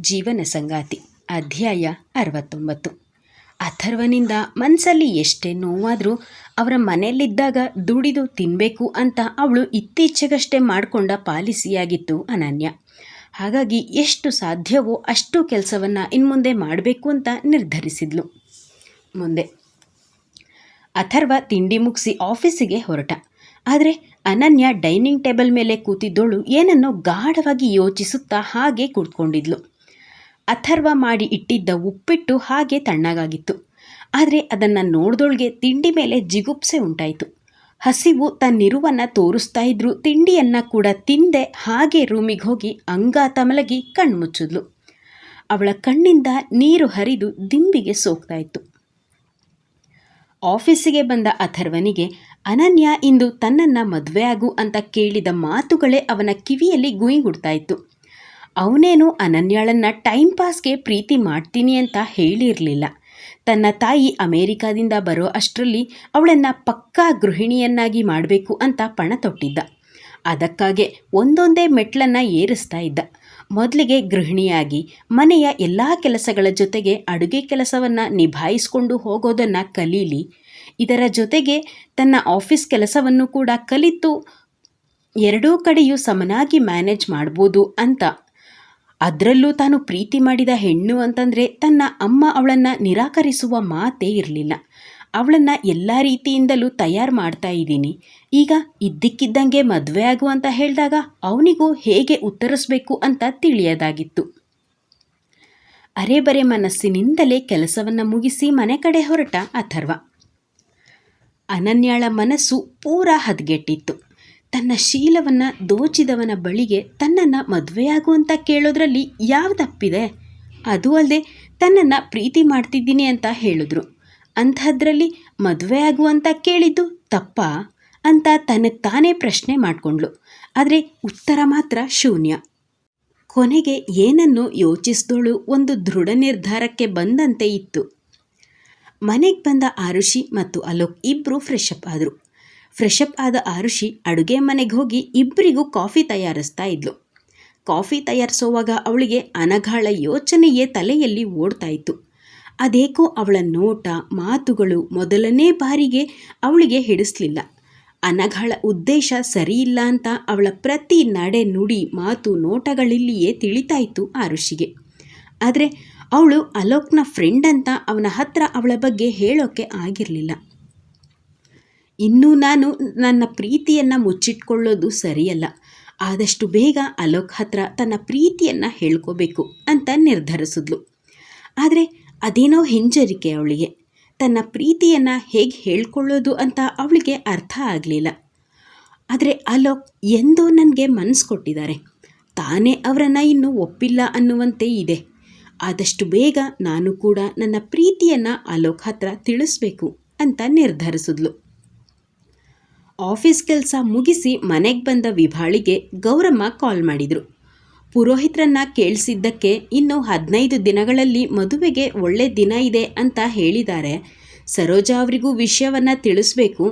ಜೀವನ ಸಂಗಾತಿ, ಅಧ್ಯಾಯ ಅರವತ್ತೊಂಬತ್ತು. ಅಥರ್ವನಿಂದ ಮನಸ್ಸಲ್ಲಿ ಎಷ್ಟೇ ನೋವಾದರೂ ಅವರ ಮನೆಯಲ್ಲಿದ್ದಾಗ ದುಡಿದು ತಿನ್ನಬೇಕು ಅಂತ ಅವಳು ಇತ್ತೀಚೆಗಷ್ಟೇ ಮಾಡಿಕೊಂಡ ಪಾಲಿಸಿಯಾಗಿತ್ತು ಅನನ್ಯ. ಹಾಗಾಗಿ ಎಷ್ಟು ಸಾಧ್ಯವೋ ಅಷ್ಟು ಕೆಲಸವನ್ನು ಇನ್ಮುಂದೆ ಮಾಡಬೇಕು ಅಂತ ನಿರ್ಧರಿಸಿದ್ಲು. ಮುಂದೆ. ಅಥರ್ವ ತಿಂಡಿ ಮುಗಿಸಿ ಆಫೀಸಿಗೆ ಹೊರಟ. ಆದರೆ ಅನನ್ಯ ಡೈನಿಂಗ್ ಟೇಬಲ್ ಮೇಲೆ ಕೂತಿದ್ದೋಳು ಏನನ್ನೋ ಗಾಢವಾಗಿ ಯೋಚಿಸುತ್ತಾ ಹಾಗೆ ಕೂತ್ಕೊಂಡಿದ್ಲು. ಅಥರ್ವ ಮಾಡಿ ಇಟ್ಟಿದ್ದ ಉಪ್ಪಿಟ್ಟು ಹಾಗೆ ತಣ್ಣಗಾಗಿತ್ತು. ಆದರೆ ಅದನ್ನು ನೋಡ್ದೊಳಗೆ ತಿಂಡಿ ಮೇಲೆ ಜಿಗುಪ್ಸೆ ಉಂಟಾಯಿತು. ಹಸಿವು ತನ್ನಿರುವನ್ನು ತೋರಿಸ್ತಾ ಇದ್ರೂ ತಿಂಡಿಯನ್ನು ಕೂಡ ತಿಂದೆ ಹಾಗೆ ರೂಮಿಗೆ ಹೋಗಿ ಅಂಗಾತ ಮಲಗಿ ಕಣ್ಮುಚ್ಚಿದ್ಲು ಅವಳ ಕಣ್ಣಿಂದ ನೀರು ಹರಿದು ದಿಂಬಿಗೆ ಸೋಕ್ತಾ ಇತ್ತು. ಆಫೀಸಿಗೆ ಬಂದ ಅಥರ್ವನಿಗೆ, ಅನನ್ಯ, ಇಂದು ತನ್ನನ್ನು ಮದುವೆ ಅಂತ ಕೇಳಿದ ಮಾತುಗಳೇ ಅವನ ಕಿವಿಯಲ್ಲಿ ಗುಯಿಗುಡ್ತಾ ಇತ್ತು. ಅವನೇನು ಅನನ್ಯಾಳನ್ನು ಟೈಮ್ ಪಾಸ್ಗೆ ಪ್ರೀತಿ ಮಾಡ್ತೀನಿ ಅಂತ ಹೇಳಿರಲಿಲ್ಲ. ತನ್ನ ತಾಯಿ ಅಮೇರಿಕಾದಿಂದ ಬರೋ ಅಷ್ಟರಲ್ಲಿ ಅವಳನ್ನು ಪಕ್ಕಾ ಗೃಹಿಣಿಯನ್ನಾಗಿ ಮಾಡಬೇಕು ಅಂತ ಪಣ ತೊಟ್ಟಿದ್ದ. ಅದಕ್ಕಾಗೆ ಒಂದೊಂದೇ ಮೆಟ್ಲನ್ನು ಏರಿಸ್ತಾ ಇದ್ದ. ಮೊದಲಿಗೆ ಗೃಹಿಣಿಯಾಗಿ ಮನೆಯ ಎಲ್ಲ ಕೆಲಸಗಳ ಜೊತೆಗೆ ಅಡುಗೆ ಕೆಲಸವನ್ನು ನಿಭಾಯಿಸಿಕೊಂಡು ಹೋಗೋದನ್ನು ಕಲೀಲಿ. ಇದರ ಜೊತೆಗೆ ತನ್ನ ಆಫೀಸ್ ಕೆಲಸವನ್ನು ಕೂಡ ಕಲಿತು ಎರಡೂ ಕಡೆಯೂ ಸಮನಾಗಿ ಮ್ಯಾನೇಜ್ ಮಾಡ್ಬೋದು ಅಂತ ಅದರಲ್ಲೂ ತಾನು ಪ್ರೀತಿ ಮಾಡಿದ ಹೆಣ್ಣು ಅಂತಂದರೆ ತನ್ನ ಅಮ್ಮ ಅವಳನ್ನು ನಿರಾಕರಿಸುವ ಮಾತೇ ಇರಲಿಲ್ಲ. ಅವಳನ್ನು ಎಲ್ಲ ರೀತಿಯಿಂದಲೂ ತಯಾರು ಮಾಡ್ತಾ ಇದ್ದೀನಿ. ಈಗ ಇದ್ದಕ್ಕಿದ್ದಂಗೆ ಮದುವೆ ಆಗು ಅಂತ ಹೇಳಿದಾಗ ಅವನಿಗೂ ಹೇಗೆ ಉತ್ತರಿಸಬೇಕು ಅಂತ ತಿಳಿಯದಾಗಿತ್ತು. ಅರೆಬರೆ ಮನಸ್ಸಿನಿಂದಲೇ ಕೆಲಸವನ್ನು ಮುಗಿಸಿ ಮನೆ ಕಡೆ ಹೊರಟ ಅಥರ್ವ. ಅನನ್ಯಾಳ ಮನಸ್ಸು ಪೂರಾ ಹದಗೆಟ್ಟಿತ್ತು. ತನ್ನ ಶೀಲವನ್ನು ದೋಚಿದವನ ಬಳಿಗೆ ತನ್ನನ್ನು ಮದುವೆಯಾಗು ಅಂತ ಕೇಳೋದ್ರಲ್ಲಿ ಯಾವ ತಪ್ಪಿದೆ? ಅದು ಅಲ್ಲದೆ ತನ್ನನ್ನು ಪ್ರೀತಿ ಮಾಡ್ತಿದ್ದೀನಿ ಅಂತ ಹೇಳಿದ್ರು. ಅಂಥದ್ರಲ್ಲಿ ಮದುವೆ ಆಗು ಅಂತ ಕೇಳಿದ್ದು ತಪ್ಪಾ? ಅಂತ ತನಗೆ ತಾನೇ ಪ್ರಶ್ನೆ ಮಾಡಿಕೊಂಡ್ಳು. ಆದರೆ ಉತ್ತರ ಮಾತ್ರ ಶೂನ್ಯ. ಕೊನೆಗೆ ಏನನ್ನು ಯೋಚಿಸಿದಳು ಒಂದು ದೃಢ ನಿರ್ಧಾರಕ್ಕೆ ಬಂದಂತೆ ಇತ್ತು. ಮನೆಗೆ ಬಂದ ಆರುಷಿ ಮತ್ತು ಅಲೋಕ್ ಇಬ್ಬರು ಫ್ರೆಶ್ ಅಪ್ ಆದರು. ಫ್ರೆಶ್ ಅಪ್ ಆದ ಆರುಷಿ ಅಡುಗೆ ಮನೆಗೆ ಹೋಗಿ ಇಬ್ಬರಿಗೂ ಕಾಫಿ ತಯಾರಿಸ್ತಾ ಇದ್ಲು. ಕಾಫಿ ತಯಾರಿಸೋವಾಗ ಅವಳಿಗೆ ಅನಘಾಳ ಯೋಚನೆಯೇ ತಲೆಯಲ್ಲಿ ಓಡ್ತಾ ಇತ್ತು. ಅದೇಕೋ ಅವಳ ನೋಟ, ಮಾತುಗಳು ಮೊದಲನೇ ಬಾರಿಗೆ ಅವಳಿಗೆ ಹಿಡಿಸ್ಲಿಲ್ಲ. ಅನಘಾಳ ಉದ್ದೇಶ ಸರಿಯಿಲ್ಲ ಅಂತ ಅವಳ ಪ್ರತಿ ನಡೆ ನುಡಿ ಮಾತು ನೋಟಗಳಲ್ಲಿಯೇ ತಿಳಿತಾ ಇತ್ತು ಆರುಷಿಗೆ. ಆದರೆ ಅವಳು ಅಲೋಕ್ನ ಫ್ರೆಂಡ್ ಅಂತ ಅವನ ಹತ್ರ ಅವಳ ಬಗ್ಗೆ ಹೇಳೋಕ್ಕೆ ಆಗಿರಲಿಲ್ಲ. ಇನ್ನೂ ನಾನು ನನ್ನ ಪ್ರೀತಿಯನ್ನು ಮುಚ್ಚಿಟ್ಕೊಳ್ಳೋದು ಸರಿಯಲ್ಲ. ಆದಷ್ಟು ಬೇಗ ಅಲೋಕ್ ಹತ್ರ ತನ್ನ ಪ್ರೀತಿಯನ್ನು ಹೇಳ್ಕೋಬೇಕು ಅಂತ ನಿರ್ಧರಿಸಿದ್ಲು. ಆದರೆ ಅದೇನೋ ಹಿಂಜರಿಕೆ ಅವಳಿಗೆ. ತನ್ನ ಪ್ರೀತಿಯನ್ನು ಹೇಗೆ ಹೇಳ್ಕೊಳ್ಳೋದು ಅಂತ ಅವಳಿಗೆ ಅರ್ಥ ಆಗಲಿಲ್ಲ. ಆದರೆ ಅಲೋಕ್ ಎಂದೋ ನನಗೆ ಮನಸ್ಸು ಕೊಟ್ಟಿದ್ದಾರೆ. ತಾನೇ ಅವರನ್ನು ಇನ್ನೂ ಒಪ್ಪಿಲ್ಲ ಅನ್ನುವಂತೆ ಇದೆ. ಆದಷ್ಟು ಬೇಗ ನಾನು ಕೂಡ ನನ್ನ ಪ್ರೀತಿಯನ್ನು ಅಲೋಕ್ ಹತ್ರ ತಿಳಿಸ್ಬೇಕು ಅಂತ ನಿರ್ಧರಿಸಿದ್ಲು. ಆಫೀಸ್ ಕೆಲಸ ಮುಗಿಸಿ ಮನೆಗೆ ಬಂದ ವಿಭಾಳಿಗೆ ಗೌರಮ್ಮ ಕಾಲ್ ಮಾಡಿದರು. ಪುರೋಹಿತರನ್ನ ಕೇಳಿಸಿದ್ದಕ್ಕೆ ಇನ್ನು ಹದಿನೈದು ದಿನಗಳಲ್ಲಿ ಮದುವೆಗೆ ಒಳ್ಳೆ ದಿನ ಇದೆ ಅಂತ ಹೇಳಿದ್ದಾರೆ. ಸರೋಜಾ ಅವರಿಗೂ ವಿಷಯವನ್ನು ತಿಳಿಸ್ಬೇಕು.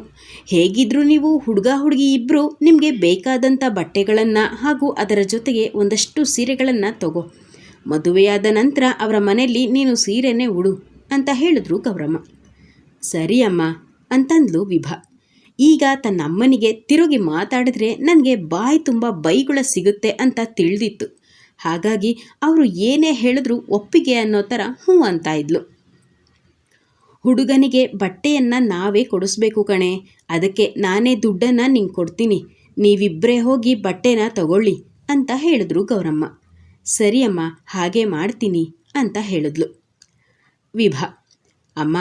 ಹೇಗಿದ್ರೂ ನೀವು ಹುಡುಗ ಹುಡುಗಿ ಇಬ್ಬರು ನಿಮಗೆ ಬೇಕಾದಂಥ ಬಟ್ಟೆಗಳನ್ನು ಹಾಗೂ ಅದರ ಜೊತೆಗೆ ಒಂದಷ್ಟು ಸೀರೆಗಳನ್ನು ತಗೋ. ಮದುವೆಯಾದ ನಂತರ ಅವರ ಮನೆಯಲ್ಲಿ ನೀನು ಸೀರೆನೇ ಉಡು ಅಂತ ಹೇಳಿದ್ರು ಗೌರಮ್ಮ. ಸರಿ ಅಮ್ಮ ಅಂತಂದ್ಲು ವಿಭಾ. ಈಗ ತನ್ನ ಅಮ್ಮನಿಗೆ ತಿರುಗಿ ಮಾತಾಡಿದ್ರೆ ನನಗೆ ಬಾಯಿ ತುಂಬ ಬೈಗುಳ ಸಿಗುತ್ತೆ ಅಂತ ತಿಳಿದಿತ್ತು. ಹಾಗಾಗಿ ಅವರು ಏನೇ ಹೇಳಿದ್ರು ಒಪ್ಪಿಗೆ ಅನ್ನೋ ಥರ ಹ್ಞೂ ಅಂತ ಇದ್ಲು. ಹುಡುಗನಿಗೆ ಬಟ್ಟೆಯನ್ನು ನಾವೇ ಕೊಡಿಸ್ಬೇಕು ಕಣೆ. ಅದಕ್ಕೆ ನಾನೇ ದುಡ್ಡನ್ನು ನಿಂಗೆ ಕೊಡ್ತೀನಿ. ನೀವಿಬ್ಬರೇ ಹೋಗಿ ಬಟ್ಟೆನ ತಗೊಳ್ಳಿ ಅಂತ ಹೇಳಿದ್ರು ಗೌರಮ್ಮ. ಸರಿ ಅಮ್ಮ, ಹಾಗೆ ಮಾಡ್ತೀನಿ ಅಂತ ಹೇಳಿದ್ಲು. ವಿಭಾ, ಅಮ್ಮ,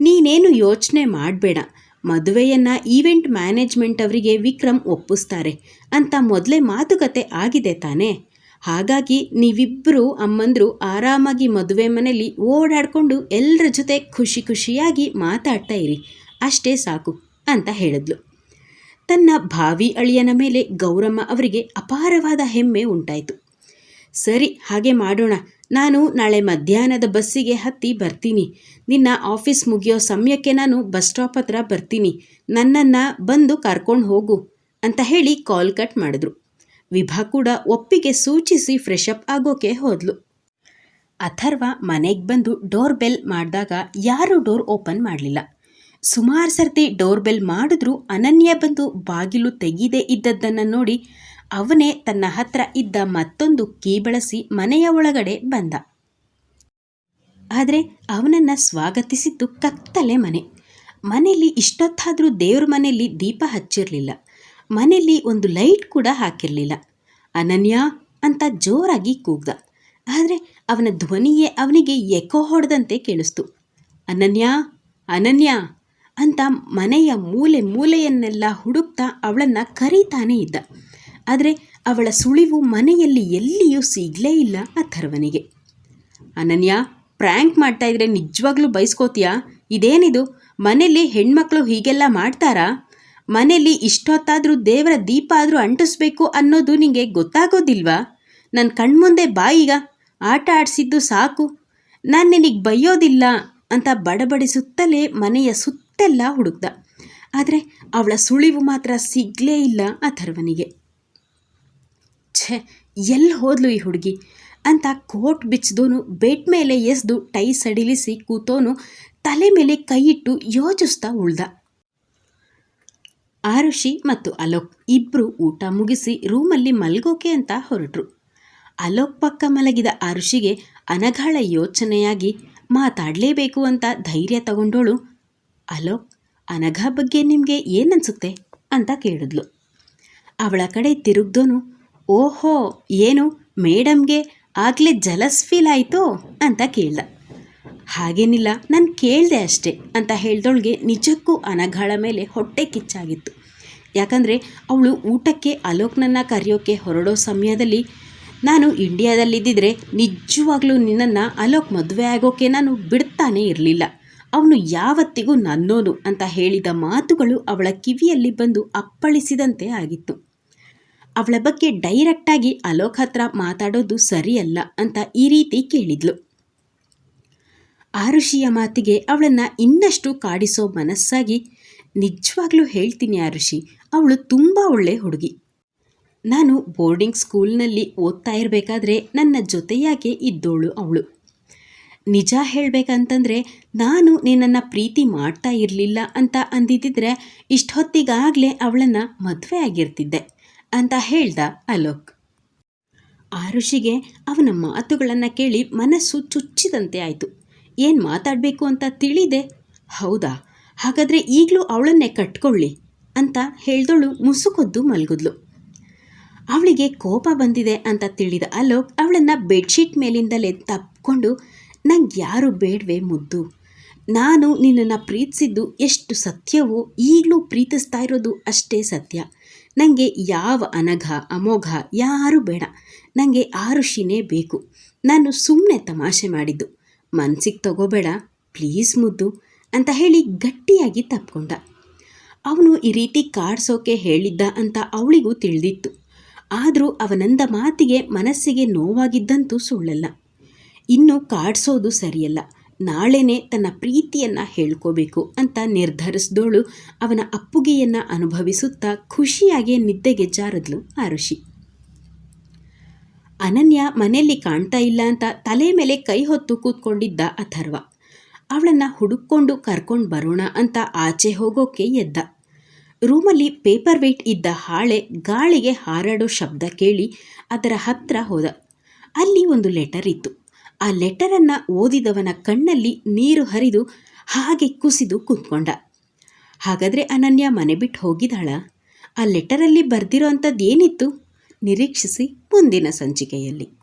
ನೀನೇನು ಯೋಚನೆ ಮಾಡಬೇಡ. ಮದುವೆಯನ್ನು ಈವೆಂಟ್ ಮ್ಯಾನೇಜ್ಮೆಂಟ್ ಅವರಿಗೆ ವಿಕ್ರಮ್ ಒಪ್ಪಿಸ್ತಾರೆ. ಅಂತ ಮೊದಲೇ ಮಾತುಕತೆ ಆಗಿದೆ ತಾನೇ. ಹಾಗಾಗಿ ನೀವಿಬ್ಬರು ಅಮ್ಮಂದರು ಆರಾಮಾಗಿ ಮದುವೆ ಮನೆಯಲ್ಲಿ ಓಡಾಡಿಕೊಂಡು ಎಲ್ಲರ ಜೊತೆ ಖುಷಿ ಖುಷಿಯಾಗಿ ಮಾತಾಡ್ತಾ ಇರಿ. ಅಷ್ಟೇ ಸಾಕು ಅಂತ ಹೇಳಿದ್ಲು. ತನ್ನ ಭಾವಿ ಅಳಿಯನ ಮೇಲೆ ಗೌರಮ್ಮ ಅವರಿಗೆ ಅಪಾರವಾದ ಹೆಮ್ಮೆ ಉಂಟಾಯಿತು. ಸರಿ, ಹಾಗೆ ಮಾಡೋಣ. ನಾನು ನಾಳೆ ಮಧ್ಯಾಹ್ನದ ಬಸ್ಸಿಗೆ ಹತ್ತಿ ಬರ್ತೀನಿ. ನಿನ್ನ ಆಫೀಸ್ ಮುಗಿಯೋ ಸಮಯಕ್ಕೆ ನಾನು ಬಸ್ ಸ್ಟಾಪ್ ಹತ್ರ ಬರ್ತೀನಿ. ನನ್ನನ್ನು ಬಂದು ಕರ್ಕೊಂಡು ಹೋಗು ಅಂತ ಹೇಳಿ ಕಾಲ್ ಕಟ್ ಮಾಡಿದ್ರು. ವಿಭಾ ಕೂಡ ಒಪ್ಪಿಗೆ ಸೂಚಿಸಿ ಫ್ರೆಶ್ ಅಪ್ ಆಗೋಕೆ ಹೋದ್ಲು. ಅಥರ್ವ ಮನೆಗೆ ಬಂದು ಡೋರ್ ಬೆಲ್ ಮಾಡಿದಾಗ ಯಾರೂ ಡೋರ್ ಓಪನ್ ಮಾಡಲಿಲ್ಲ. ಸುಮಾರು ಸರ್ತಿ ಡೋರ್ ಬೆಲ್ ಮಾಡಿದ್ರೂ ಅನನ್ಯ ಬಂದು ಬಾಗಿಲು ತೆಗೀದೇ ಇದ್ದದ್ದನ್ನು ನೋಡಿ ಅವನೇ ತನ್ನ ಹತ್ರ ಇದ್ದ ಮತ್ತೊಂದು ಕೀ ಬಳಸಿ ಮನೆಯ ಒಳಗಡೆ ಬಂದ. ಆದರೆ ಅವನನ್ನು ಸ್ವಾಗತಿಸಿದ್ದು ಕತ್ತಲೆ ಮನೆ. ಮನೆಯಲ್ಲಿ ಇಷ್ಟೊತ್ತಾದರೂ ದೇವ್ರ ಮನೆಯಲ್ಲಿ ದೀಪ ಹಚ್ಚಿರಲಿಲ್ಲ. ಮನೆಯಲ್ಲಿ ಒಂದು ಲೈಟ್ ಕೂಡ ಹಾಕಿರಲಿಲ್ಲ. ಅನನ್ಯ ಅಂತ ಜೋರಾಗಿ ಕೂಗ್ದ. ಆದರೆ ಅವನ ಧ್ವನಿಯೇ ಅವನಿಗೆ ಎಕೋ ಹೊಡೆದಂತೆ ಕೇಳಿಸ್ತು. ಅನನ್ಯ ಅನನ್ಯ ಅಂತ ಮನೆಯ ಮೂಲೆ ಮೂಲೆಯನ್ನೆಲ್ಲ ಹುಡುಕ್ತಾ ಅವಳನ್ನು ಕರೀತಾನೇ ಇದ್ದ. ಆದರೆ ಅವಳ ಸುಳಿವು ಮನೆಯಲ್ಲಿ ಎಲ್ಲಿಯೂ ಸಿಗಲೇ ಇಲ್ಲ ಅಥರ್ವನಿಗೆ ಅನನ್ಯ, ಪ್ರ್ಯಾಂಕ್ ಮಾಡ್ತಾ ಇದ್ರೆ ನಿಜವಾಗ್ಲೂ ಬಯಸ್ಕೋತೀಯಾ ಇದೇನಿದು? ಮನೆಯಲ್ಲಿ ಹೆಣ್ಮಕ್ಳು ಹೀಗೆಲ್ಲ ಮಾಡ್ತಾರಾ? ಮನೆಯಲ್ಲಿ ಇಷ್ಟೊತ್ತಾದರೂ ದೇವರ ದೀಪ ಆದರೂ ಅಂಟಿಸ್ಬೇಕು ಅನ್ನೋದು ನಿಮಗೆ ಗೊತ್ತಾಗೋದಿಲ್ವಾ? ನನ್ನ ಕಣ್ಮುಂದೆ ಬಾಯಿಗ, ಆಟ ಆಡಿಸಿದ್ದು ಸಾಕು. ನಾನು ನಿನಗೆ ಬೈಯೋದಿಲ್ಲ ಅಂತ ಬಡಬಡಿಸುತ್ತಲೇ ಮನೆಯ ಸುತ್ತೆಲ್ಲ ಹುಡುಕ್ದ. ಆದರೆ ಅವಳ ಸುಳಿವು ಮಾತ್ರ ಸಿಗಲೇ ಇಲ್ಲ ಅಥರ್ವನಿಗೆ ಛೆ ಎಲ್ಲಿ ಹೋದ್ಲು ಈ ಹುಡುಗಿ? ಅಂತ ಕೋಟ್ ಬಿಚ್ಚಿದೋನು ಬೆಟ್ ಮೇಲೆ ಎಸ್ದು, ಟೈ ಸಡಿಲಿಸಿ ಕೂತೋನು, ತಲೆ ಮೇಲೆ ಕೈಯಿಟ್ಟು ಯೋಚಿಸ್ತಾ ಉಳ್ದ. ಆರುಷಿ ಮತ್ತು ಅಲೋಕ್ ಇಬ್ಬರು ಊಟ ಮುಗಿಸಿ ರೂಮಲ್ಲಿ ಮಲ್ಗೋಕೆ ಅಂತ ಹೊರಟ್ರು. ಅಲೋಕ್ ಪಕ್ಕ ಮಲಗಿದ ಆರುಷಿಗೆ ಅನಘಾಳ ಯೋಚನೆಯಾಗಿ, ಮಾತಾಡಲೇಬೇಕು ಅಂತ ಧೈರ್ಯ ತಗೊಂಡೋಳು. ಅಲೋಕ್, ಅನಘ ಬಗ್ಗೆ ನಿಮಗೆ ಏನನ್ಸುತ್ತೆ ಅಂತ ಕೇಳಿದ್ಲು. ಅವಳ ಕಡೆ ತಿರುಗ್ದೋನು ಓಹೋ, ಏನು? ಮೇಡಮ್ಗೆ ಆಗಲೇ ಜಲಸ್ ಫೀಲ್ ಆಯಿತು ಅಂತ ಕೇಳ್ದ. ಹಾಗೇನಿಲ್ಲ, ನಾನು ಕೇಳಿದೆ ಅಷ್ಟೇ ಅಂತ ಹೇಳ್ದೊಳಗೆ ನಿಜಕ್ಕೂ ಅನಘಾಳ ಮೇಲೆ ಹೊಟ್ಟೆ ಕಿಚ್ಚಾಗಿತ್ತು. ಯಾಕಂದರೆ ಅವಳು ಊಟಕ್ಕೆ, ಅಲೋಕ್ನನ್ನು ಕರೆಯೋಕ್ಕೆ ಹೊರಡೋ ಸಮಯದಲ್ಲಿ ನಾನು ಇಂಡಿಯಾದಲ್ಲಿದ್ದಿದ್ರೆ ನಿಜವಾಗ್ಲೂ ನಿನ್ನನ್ನು ಅಲೋಕ್ ಮದುವೆ ಆಗೋಕ್ಕೆ ನಾನು ಬಿಡ್ತಾನೇ ಇರಲಿಲ್ಲ. ಅವನು ಯಾವತ್ತಿಗೂ ನನ್ನೋನು ಅಂತ ಹೇಳಿದ ಮಾತುಗಳು ಅವಳ ಕಿವಿಯಲ್ಲಿ ಬಂದು ಅಪ್ಪಳಿಸಿದಂತೆ ಆಗಿತ್ತು. ಅವಳ ಬಗ್ಗೆ ಡೈರೆಕ್ಟಾಗಿ ಅಲೋಕ್ ಹತ್ರ ಮಾತಾಡೋದು ಸರಿಯಲ್ಲ ಅಂತ ಈ ರೀತಿ ಕೇಳಿದ್ಲು. ಆರುಷಿಯ ಮಾತಿಗೆ ಅವಳನ್ನು ಇನ್ನಷ್ಟು ಕಾಡಿಸೋ ಮನಸ್ಸಾಗಿ ನಿಜವಾಗ್ಲೂ ಹೇಳ್ತೀನಿ ಆರುಷಿ, ಅವಳು ತುಂಬ ಒಳ್ಳೆ ಹುಡುಗಿ. ನಾನು ಬೋರ್ಡಿಂಗ್ ಸ್ಕೂಲ್ನಲ್ಲಿ ಓದ್ತಾ ಇರಬೇಕಾದ್ರೆ ನನ್ನ ಜೊತೆಯಾಗೆ ಇದ್ದೋಳು ಅವಳು. ನಿಜ ಹೇಳಬೇಕಂತಂದರೆ ನಾನು ನಿನ್ನನ್ನು ಪ್ರೀತಿ ಮಾಡ್ತಾ ಇರಲಿಲ್ಲ ಅಂತ ಅಂದಿದ್ದಿದ್ರೆ ಇಷ್ಟೊತ್ತಿಗಾಗಲೇ ಅವಳನ್ನು ಮದುವೆ ಆಗಿರ್ತಿದ್ದೆ. ಅಂತ ಹೇಳ್ದ ಅಲೋಕ್. ಆರುಷಿಗೆ ಅವನ ಮಾತುಗಳನ್ನು ಕೇಳಿ ಮನಸ್ಸು ಚುಚ್ಚಿದಂತೆ ಆಯಿತು. ಏನು ಮಾತಾಡಬೇಕು ಅಂತ ತಿಳಿದೆ? ಹೌದಾ? ಹಾಗಾದರೆ ಈಗಲೂ ಅವಳನ್ನೇ ಕಟ್ಕೊಳ್ಳಿ ಅಂತ ಹೇಳ್ದೋಳು ಮುಸುಕೊದ್ದು ಮಲಗಿದ್ಲು. ಅವಳಿಗೆ ಕೋಪ ಬಂದಿದೆ ಅಂತ ತಿಳಿದ ಅಲೋಕ್ ಅವಳನ್ನು ಬೆಡ್ಶೀಟ್ ಮೇಲಿಂದಲೇ ತಪ್ಪಿಕೊಂಡು ನಂಗೆ ಯಾರು ಬೇಡವೆ ಮುದ್ದು? ನಾನು ನಿನ್ನನ್ನು ಪ್ರೀತಿಸಿದ್ದು ಎಷ್ಟು ಸತ್ಯವೋ ಈಗಲೂ ಪ್ರೀತಿಸ್ತಾ ಇರೋದು ಅಷ್ಟೇ ಸತ್ಯ. ನನಗೆ ಯಾವ ಅನಘ, ಅಮೋಘ ಯಾರೂ ಬೇಡ. ನನಗೆ ಆರುಷಿನೇ ಬೇಕು. ನಾನು ಸುಮ್ಮನೆ ತಮಾಷೆ ಮಾಡಿದ್ದು. ಮನ್ಸಿಗೆ ತಗೋಬೇಡ, ಪ್ಲೀಸ್ ಮುದ್ದು, ಅಂತ ಹೇಳಿ ಗಟ್ಟಿಯಾಗಿ ತಪ್ಕೊಂಡ. ಅವನು ಈ ರೀತಿ ಕಾಡ್ಸೋಕೆ ಹೇಳಿದ್ದ ಅಂತ ಅವಳಿಗೂ ತಿಳಿದಿತ್ತು. ಆದರೂ ಅವನಂದ ಮಾತಿಗೆ ಮನಸ್ಸಿಗೆ ನೋವಾಗಿದ್ದಂತೂ ಸುಳ್ಳಲ್ಲ. ಇನ್ನು ಕಾಡ್ಸೋದು ಸರಿಯಲ್ಲ. ನಾಳೆನೇ ತನ್ನ ಪ್ರೀತಿಯನ್ನು ಹೇಳ್ಕೋಬೇಕು ಅಂತ ನಿರ್ಧರಿಸಿದೋಳು. ಅವನ ಅಪ್ಪುಗೆಯನ್ನು ಅನುಭವಿಸುತ್ತಾ ಖುಷಿಯಾಗಿ ನಿದ್ದೆಗೆ ಜಾರದ್ಲು ಆರುಷಿ. ಅನನ್ಯ ಮನೆಯಲ್ಲಿ ಕಾಣ್ತಾ ಇಲ್ಲ ಅಂತ ತಲೆ ಮೇಲೆ ಕೈ ಹೊತ್ತು ಕೂತ್ಕೊಂಡಿದ್ದ ಅಥರ್ವ. ಅವಳನ್ನು ಹುಡುಕೊಂಡು ಕರ್ಕೊಂಡು ಬರೋಣ ಅಂತ ಆಚೆ ಹೋಗೋಕೆ ಎದ್ದ. ರೂಮಲ್ಲಿ ಪೇಪರ್ ವೇಟ್ ಇದ್ದ ಹಾಳೆ ಗಾಳಿಗೆ ಹಾರಾಡೋ ಶಬ್ದ ಕೇಳಿ ಅದರ ಹತ್ತಿರ ಹೋದ. ಅಲ್ಲಿ ಒಂದು ಲೆಟರ್ ಇತ್ತು. ಆ ಲೆಟರನ್ನು ಓದಿದವನ ಕಣ್ಣಲ್ಲಿ ನೀರು ಹರಿದು ಹಾಗೆ ಕುಸಿದು ಕೂತ್ಕೊಂಡ. ಹಾಗಾದರೆ ಅನನ್ಯ ಮನೆ ಬಿಟ್ಟು ಹೋಗಿದ್ದಾಳ? ಆ ಲೆಟರಲ್ಲಿ ಬರೆದಿರೋ ಅಂಥದ್ದು ಏನಿತ್ತು ನಿರೀಕ್ಷಿಸಿ ಮುಂದಿನ ಸಂಚಿಕೆಯಲ್ಲಿ.